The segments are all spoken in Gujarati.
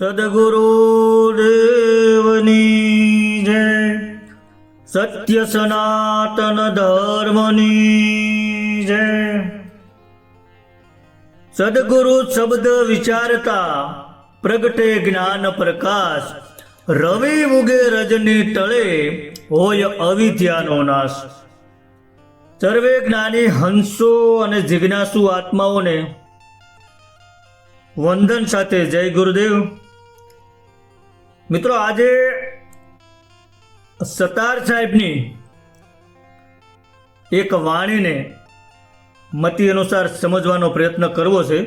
સદગુરુ દેવની જય સત્ય સનાતન ધર્મની જય સદગુરુ શબ્દ વિચારતા પ્રગટે જ્ઞાન પ્રકાશ રવિ ઉગે રજની તળે હોય અવિદ્યાનો નાશ સર્વે જ્ઞાની હંસો અને જિજ્ઞાસુ આત્માઓને વંદન સાથે જય ગુરુદેવ મિત્રો, આજે સતાર સાહેબની એક વાણીને મતી અનુસાર સમજવાનો પ્રયત્ન કરવો છે.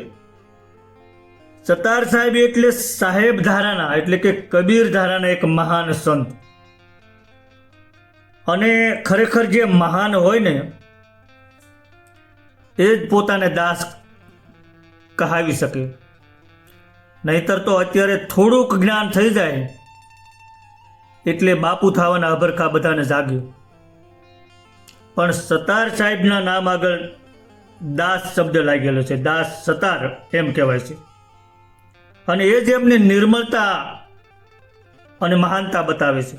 સતાર સાહેબ એટલે સાહેબ ધારાના, એટલે કે કબીર ધારાના એક મહાન સંત. અને ખરેખર જે મહાન હોય ને, એ જ પોતાને દાસ કહાવી શકે. નહીતર તો અત્યારે થોડુંક જ્ઞાન થઈ જાય. એટલે બાપુ થવાના અભરખા બધાને જાગ્યું. પણ સતાર સાહેબના નામ આગળ દાસ શબ્દ લાગેલો છે. દાસ સતાર એમ કહેવાય છે. અને એ જ એમની નિર્મળતા અને મહાનતા બતાવે છે.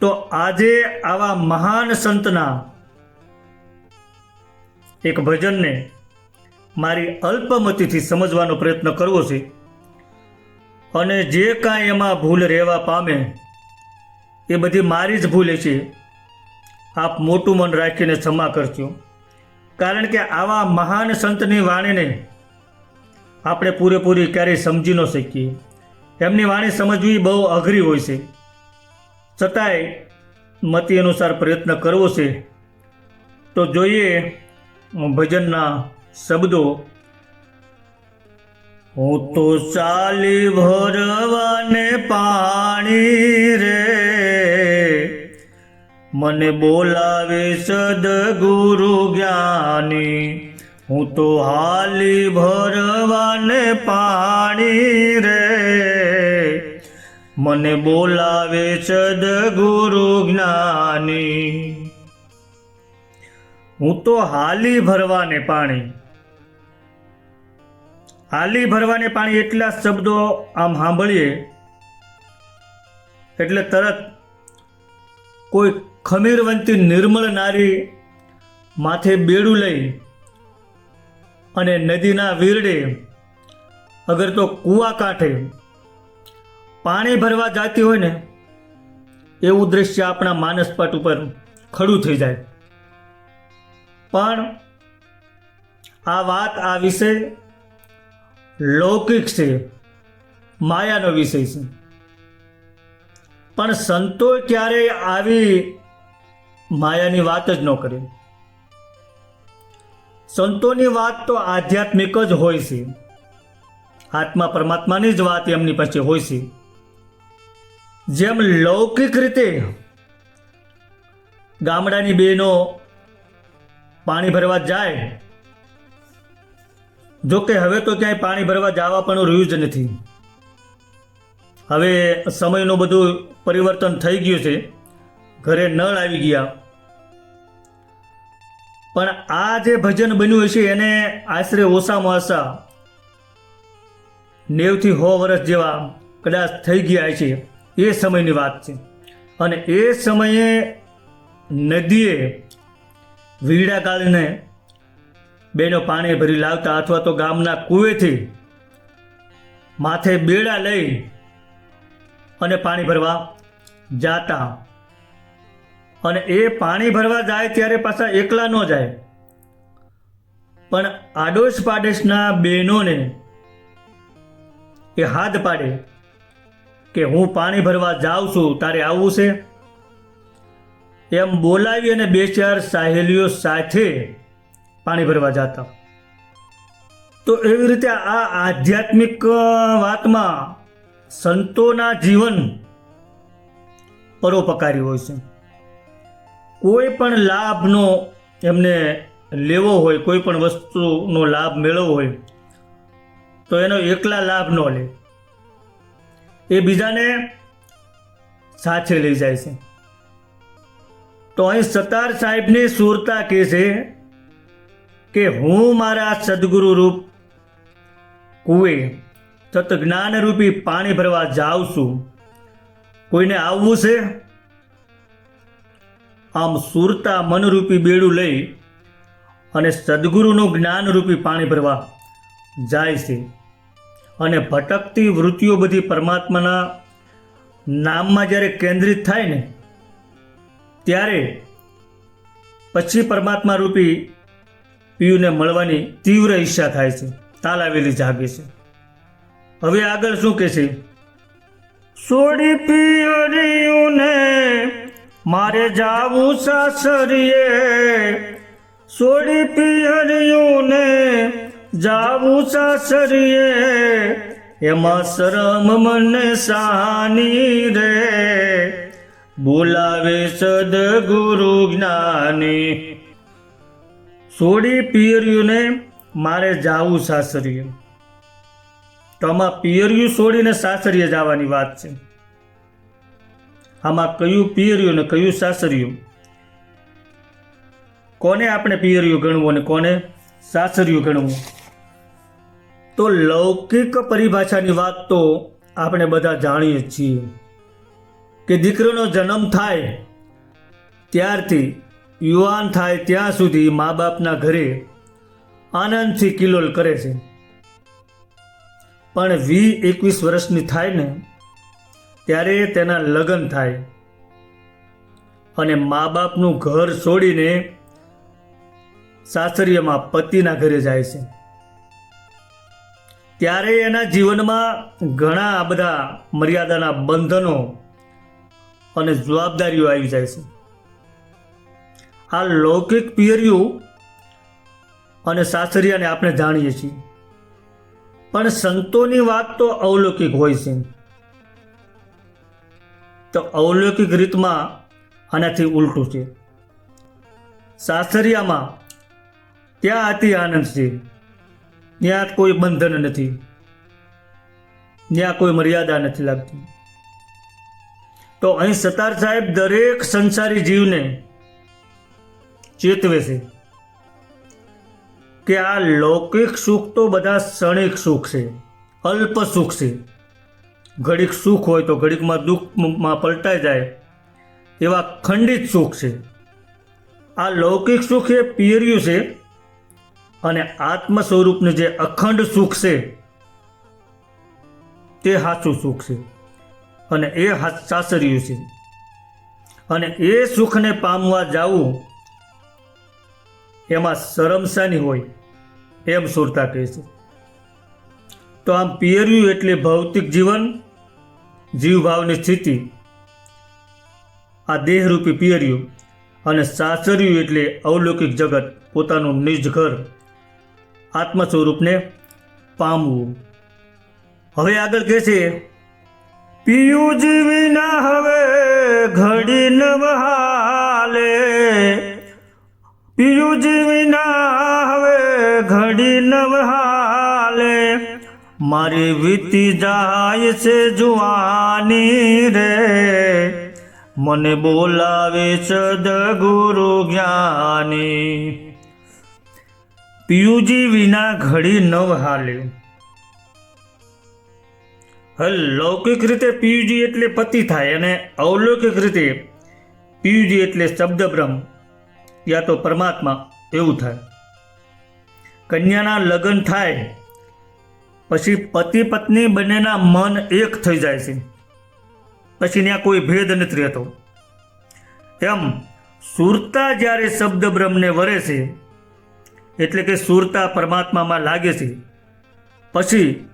તો આજે આવા મહાન સંતના એક ભજનને મારી અલ્પમતીથી સમજવાનો પ્રયત્ન કરવો છે. અને જે કાંઈ એમાં ભૂલ રહેવા પામે, એ બધી મારી જ ભૂલ છે. આપ મોટું મન રાખીને ક્ષમા કરજો. કારણ કે આવા મહાન સંતની વાણીને આપણે પૂરેપૂરી ક્યારેય સમજી ન શકીએ. એમની વાણી સમજવી બહુ અઘરી હોય છે. છતાંય મતિ અનુસાર પ્રયત્ન કરવો છે. તો જોઈએ ભજનના શબ્દો. હું તો ચાલી ભરવાને પાણી રે. મને બોલાવે સદગુરુ જ્ઞાની. હું તો હાલી ભરવાને પાણી રે. મને બોલાવે સદગુરુ જ્ઞાની. હું તો હાલી ભરવાને પાણી. હાલી ભરવાને પાણી એટલા શબ્દો આમ સાંભળીએ, એટલે તરત કોઈ ખમીરવંતી નિર્મળ નારી માથે બેડું લઈ અને નદીના વીરડે અગર તો કૂવા કાંઠે પાણી ભરવા જાતી હોય ને, એવું દ્રશ્ય આપણા માનસપટ ઉપર ખડું થઈ જાય. પણ આ વાત આ વિષય લૌકિક છે. માયાનો વિષય છે. પણ સંતો ક્યારેય આવી માયાની વાત જ ન કરે. સંતોની વાત તો આધ્યાત્મિક જ હોય છે. આત્મા પરમાત્માની જ વાત એમની પાસે હોય છે. જેમ લૌકિક રીતે ગામડાની બહેનો પાણી ભરવા જાય જો કે હવે તો ક્યાંય પાણી ભરવા જવા પણ રહ્યું જ નથી. હવે સમયનું બધું પરિવર્તન થઈ ગયું છે. ઘરે નળ આવી ગયા. પણ આ જે ભજન બન્યું હશે એને આશરે ઓછામાં ઓછા નેવથી સો વર્ષ જેવા કદાચ થઈ ગયા છે. એ સમયની વાત છે. અને એ સમયે નદીએ વીડા ગાળીને બેનો પાણી ભરી લાવતા અથવા તો ગામના કૂવેથી માથે બેડા લઈ અને પાણી ભરવા જાતા. અને એ પાણી ભરવા જાય ત્યારે પાછા એકલા ન જાય. પણ આડોશ પાડોશના બહેનોને એ હાથ પાડે કે હું પાણી ભરવા જાઉં છું, તારે આવવું છે? એમ બોલાવી અને બે ચાર સાહેલીઓ સાથે પાણી ભરવા જતા. તો એવી રીતે આ આધ્યાત્મિક વાતમાં સંતોના જીવન પરોપકારી હોય છે. કોઈ પણ લાભનો એમને લેવો હોય, કોઈ પણ વસ્તુનો લાભ મેળવવો હોય, તો એનો એકલા લાભ ન લે. એ બીજાને સાથે લઈ જાય છે. તો અહીં સતાર સાહેબની સુરતા કહે છે કે હું મારા સદગુરુ રૂપ કુએ તત જ્ઞાનરૂપી પાણી ભરવા જાઉં છું. કોઈને આવવું છે? આમ સુરતા મનરૂપી બેડું લઈ અને સદગુરુનું જ્ઞાનરૂપી પાણી ભરવા જાય છે. અને ભટકતી વૃત્તિઓ બધી પરમાત્માના નામમાં જ્યારે કેન્દ્રિત થાય ને, ત્યારે પછી પરમાત્મા રૂપી પીયુને મળવાની તીવ્ર ઈચ્છા થાય છે, તાલાવેલી જાગે છે. હવે આગળ શું કે છે? સોડી પિયરિયુને મારે જાવું સાસરીએ, સોડી પિયરિયુને જાવું સાસરીએ, એમાં શરમ મને સાની રે. બોલાવે સદગુરુ જ્ઞાની સોડી પિયરિયુને મારે જાવું સાસરીએ. તો આમાં પિયરિયું છોડીને સાસરીએ જવાની વાત છે. આમાં કયું પિયરિયું ને કયું સાસરિયું કોને આપણે પિયરિયું ગણવું અને કોને સાસરિયું ગણવું? તો લૌકિક પરિભાષાની વાત તો આપણે બધા જાણીએ છીએ. કે દીકરીનો જન્મ થાય ત્યારથી યુવાન થાય ત્યાં સુધી મા બાપના ઘરે આનંદથી કિલોલ કરે છે. પણ વી એકવીસ વર્ષની થાય ને, ત્યારે તેના લગ્ન થાય. અને મા બાપનું ઘર છોડીને સાસરીયમાં પતિના ઘરે જાય છે. ત્યારે એના જીવનમાં ઘણા બધા મર્યાદાના બંધનો અને જવાબદારીઓ આવી જાય છે. આ લૌકિક પિયરિયું અને સાસરિયાને આપણે જાણીએ છીએ. પણ સંતોની વાત તો અવલૌકિક હોય છે. તો અવલૌકિક રીતમાં આનાથી ઉલટું છે. સાસરિયામાં ત્યાં અતિ આનંદ છે? ત્યાં કોઈ બંધન નથી. ત્યાં કોઈ મર્યાદા નથી લાગતી. તો અહીં સતાર સાહેબ દરેક સંસારી જીવને ચેતવે છે. કે આ લૌકિક સુખ તો બધા ક્ષણિક સુખ છે, અલ્પ સુખ છે. ઘડીક સુખ હોય તો ઘડીકમાં દુઃખમાં પલટાઈ જાય, એવા ખંડિત સુખ છે. આ લૌકિક સુખ એ પિયર્યું છે અને આત્મ સ્વરૂપનું જે અખંડ સુખ છે, તે સાચું સુખ છે અને એ સાસરિયું છે. અને એ સુખને પામવા જાવું એમાં શરમસાની હોય? એમ સુરતા કહે છે. તો આમ પિયર્યું એટલે ભૌતિક જીવન, જીવભાવની સ્થિતિ. આ દેહરૂપી પિયર્યું અને સાસર્યું એટલે અવલૌકિક જગત, પોતાનું નિજ ઘર આત્મ સ્વરૂપને પામવું. હવે આગળ કહે છે પિયું જીવીના હવે ઘડી નવહાલે પિયું જીવીના હવે ઘડી નવહાલે મારી વીતી જાય છે જુવાની રે. મને બોલાવે સદગુરુ જ્ઞાની. પિયુજી વિના ઘડી નવ હલ. લૌકિક રીતે પિયુજી એટલે પતિ થાય અને અવલૌકિક રીતે પિયુજી એટલે શબ્દ બ્રહ્મ યા તો પરમાત્મા, એવું થાય. કન્યાના લગ્ન થાય, પછી પતિ પત્ની બંનેના મન એક થઈ જાય છે. પછી ત્યાં કોઈ ભેદ નથી રહેતો. એમ સુરતા જ્યારે શબ્દ બ્રહ્મને વરે છે, એટલે કે સુરતા પરમાત્મામાં લાગે છે, પછી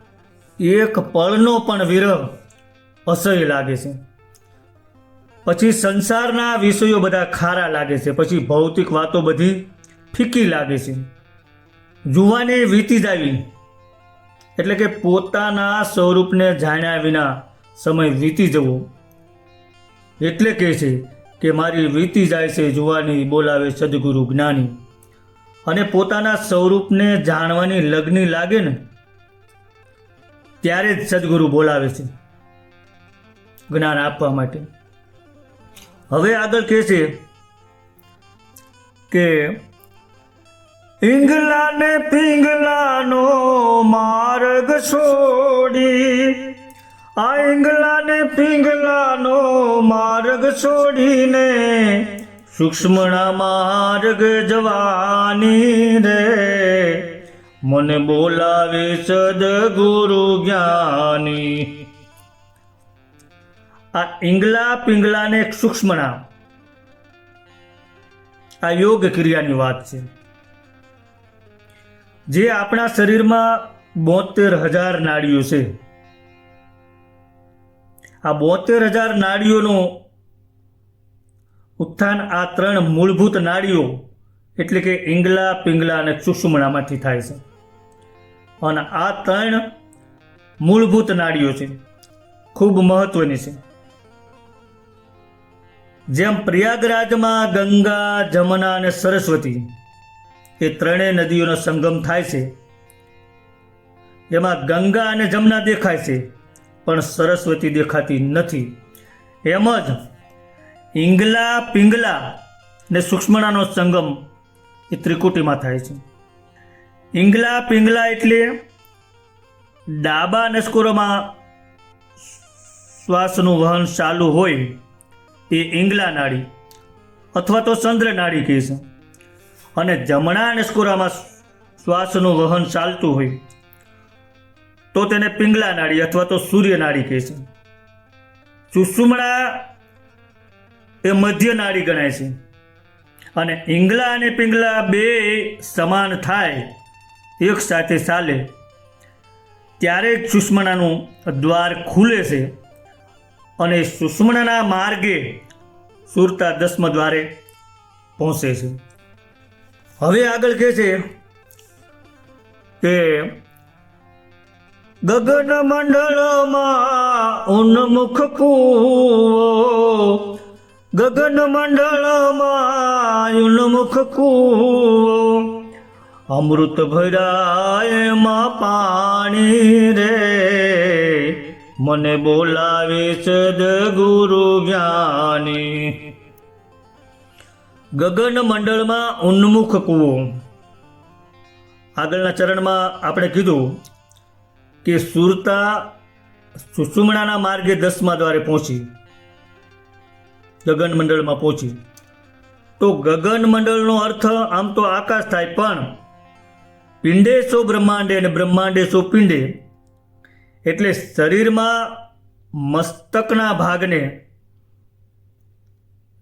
એક પળનો પણ વિરહ અસહ્ય લાગે છે. પછી સંસારના વિષયો બધા ખારા લાગે છે, પછી ભૌતિક વાતો બધી ફીકી લાગે છે. જુવાની વીતી જાવી એટલે કે પોતાના સ્વરૂપને જાણ્યા વિના સમય વીતી જવો. એટલે કહે છે કે મારી વીતી જાય છે જુવાની, બોલાવે સદગુરુ જ્ઞાની. અને પોતાના સ્વરૂપને જાણવાની લગ્ની લાગે ને, ત્યારે જ સદગુરુ બોલાવે છે. જ્ઞાન આપવા માટે. હવે આગળ કહે છે કે ઇંગલા ને પિંગલાનો માર્ગ છોડી, આ ઇંગલા ને પિંગલાનો માર્ગ છોડીને સૂક્ષ્મણા માર્ગ જવાની રે. મને બોલાવે સદગુરુ જ્ઞાની આ ઇંગલા પિંગલાને એક સૂક્ષ્મણા આ યોગ ક્રિયાની વાત છે. જે આપણા શરીરમાં બોતેર હજાર નાડીઓ છે. આ બોતેર હજાર નાડીઓનું ઉત્થાન આ ત્રણ મૂળભૂત નાડીઓ, એટલે કે ઇંગલા પિંગલા અને સુષુમણામાંથી થાય છે. અને આ ત્રણ મૂળભૂત નાડીઓ છે. ખૂબ મહત્વની છે. જેમ પ્રયાગરાજમાં ગંગા, જમના અને સરસ્વતી એ ત્રણેય નદીઓનો સંગમ થાય છે. એમાં ગંગા અને જમના દેખાય છે, પણ સરસ્વતી દેખાતી નથી. એમ જ ઈંગલા, પિંગલા ને સૂક્ષ્મણાનો સંગમ એ ત્રિકુટીમાં થાય છે. ઈંગલા, પિંગલા એટલે ડાબા નસ્કોરોમાં શ્વાસનું વહન ચાલુ હોય એ ઈંગલા નાડી અથવા તો ચંદ્ર નાડી કહે છે. અને જમણા નસકોરામાં શ્વાસનું વહન ચાલતું હોય તો તેને પિંગલા નાડી અથવા તો સૂર્ય નાડી કહે છે. સુષુમણા એ મધ્ય નાડી ગણાય છે. અને ઈંગલા અને પિંગલા બે સમાન થાય, એક સાથે ચાલે, ત્યારે જ સુષ્મણાનું દ્વાર ખુલે છે. અને સુષ્મણના માર્ગે સુરતા દસમ દ્વારે પહોંચે છે. હવે આગળ કહે છે કે ગગન મંડળમાં ઉન્મુખ કૂવો, ગગન મંડળમાં ઉન્મુખ કૂવો, અમૃત ભરાયમાં પાણી રે. મને બોલાવે સદગુરુ જ્ઞાની. ગગન મંડળમાં ઉન્મુખ કૂવો. આગળના ચરણમાં આપણે કીધું કે સુરતા સુષુમણાના માર્ગે દસમા દ્વારે પહોંચી. ગગન મંડળમાં પહોંચી. તો ગગન મંડળનો અર્થ આમ તો આકાશ થાય, પણ પિંડે સો બ્રહ્માંડે અને બ્રહ્માંડે સો પિંડે એટલે શરીરમાં મસ્તકના ભાગને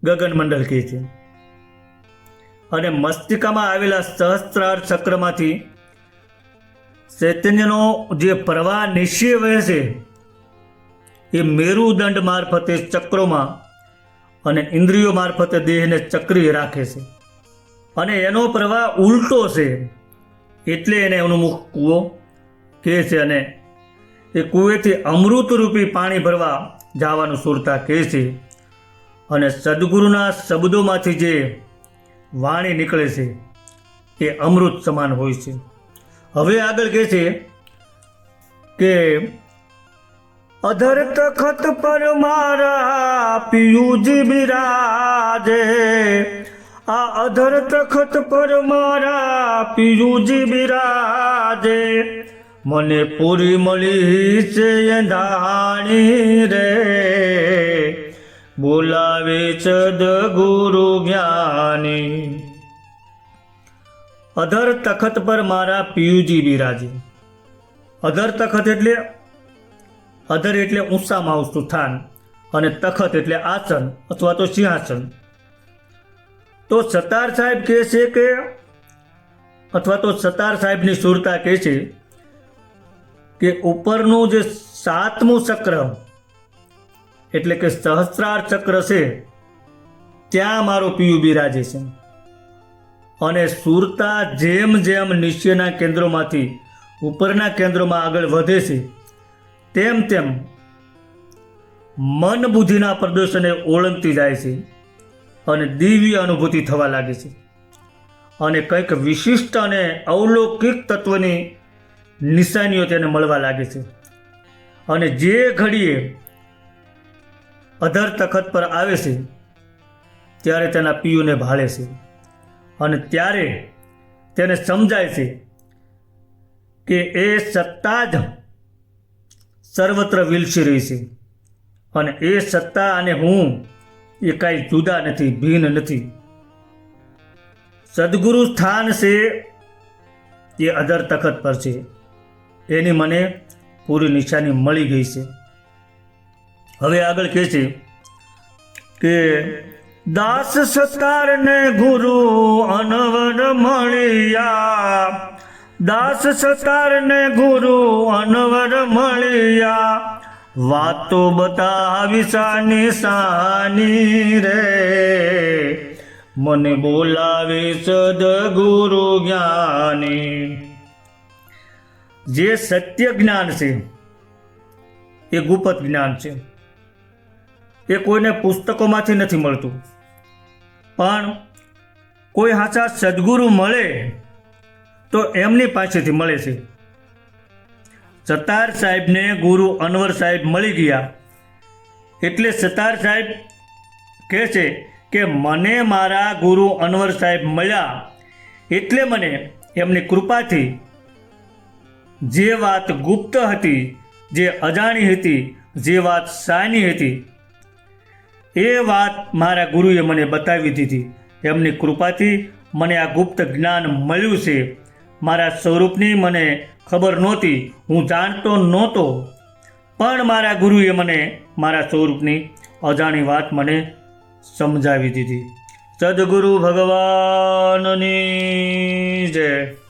ગગન મંડળ કહે છે. અને મસ્તિકામાં આવેલા સહસ્ત્રાર ચક્રમાંથી ચૈતન્યનો જે પ્રવાહ નિશ્ચય વહે છે, એ મેરુદંડ મારફતે ચક્રોમાં અને ઇન્દ્રિયો મારફતે દેહને ચક્રીય રાખે છે. અને એનો પ્રવાહ ઉલટો છે, એટલે એને એનું મુખ કૂવો કહે છે અને એ કૂવેથી અમૃતરૂપી પાણી ભરવા જવાનું સુરતા કહે છે અને સદગુરુના શબ્દોમાંથી જે વાણી નીકળે છે, એ અમૃત સમાન હોય છે. હવે આગળ કહે છે કે, અધર તખત પર મારા પિયુજ બિરાજે. આ અધર તખત પર મારા પિયુજ બિરાજે. મને પૂરી મળી છે અંધાણી રે. બોલાવે ચદ ગુરુ જ્ઞાની. અધર તખત પર મારા પિયુજી બિરાજે. અધર તખત એટલે અધર એટલે ઊંચામાં ઊંચું સ્થાન અને તખત એટલે આસન અથવા તો સિંહાસન. તો સતાર સાહેબ કહે છે કે અથવા તો સતાર સાહેબની સુરતા કહે છે કે ઉપરનું જે સાતમું ચક્ર, એટલે કે સહસ્ત્રાર ચક્ર છે, ત્યાં મારો પિયુ બિરાજે છે. અને સુરતા જેમ જેમ નિશ્ચયના કેન્દ્રોમાંથી ઉપરના કેન્દ્રોમાં આગળ વધે છે, તેમ તેમ મન બુદ્ધિના પ્રદર્શને ઓળંગતી જાય છે અને દિવ્ય અનુભૂતિ થવા લાગે છે. અને કંઈક વિશિષ્ટ અને અવલૌકિક તત્વની નિશાનીઓ તેને મળવા લાગે છે. અને જે ઘડીએ અધર તખત પર આવે છે, ત્યારે તેના પિયુને ભાળે છે. અને ત્યારે તેને સમજાય છે કે એ સત્તા જ સર્વત્ર વિલસી રહી છે. અને એ સત્તા અને હું એ કાંઈ જુદા નથી, ભિન્ન નથી. સદગુરુ સ્થાન છે એ અધર તખત પર છે. એની મને પૂરી નિશાની મળી ગઈ છે. હવે આગળ કહે છે કે, દાસ સતારને ગુરુ અનવર મળ્યા. દાસ સતારને ગુરુ અનવર મળ્યા. વાતો બતાવી સાની સાની રે. મને બોલાવે સદગુરુ જ્ઞાની. જે સત્ય જ્ઞાન છે, એ ગુપ્ત જ્ઞાન છે. એ કોઈને પુસ્તકોમાંથી નથી મળતું. પણ કોઈ સાચા સદગુરુ મળે તો એમની પાસેથી મળે છે. સતાર સાહેબને ગુરુ અનવર સાહેબ મળી ગયા. એટલે સતાર સાહેબ કહે છે કે, મને મારા ગુરુ અનવર સાહેબ મળ્યા. એટલે મને એમની કૃપાથી જે વાત ગુપ્ત હતી, જે અજાણી હતી, જે વાત સાની હતી, એ વાત મારા ગુરુએ મને બતાવી દીધી. એમની કૃપાથી મને આ ગુપ્ત જ્ઞાન મળ્યું છે. મારા સ્વરૂપની મને ખબર નહોતી, હું જાણતો નહોતો. પણ મારા ગુરુએ મને મારા સ્વરૂપની અજાણી વાત મને સમજાવી દીધી. સદગુરુ ભગવાનની જય.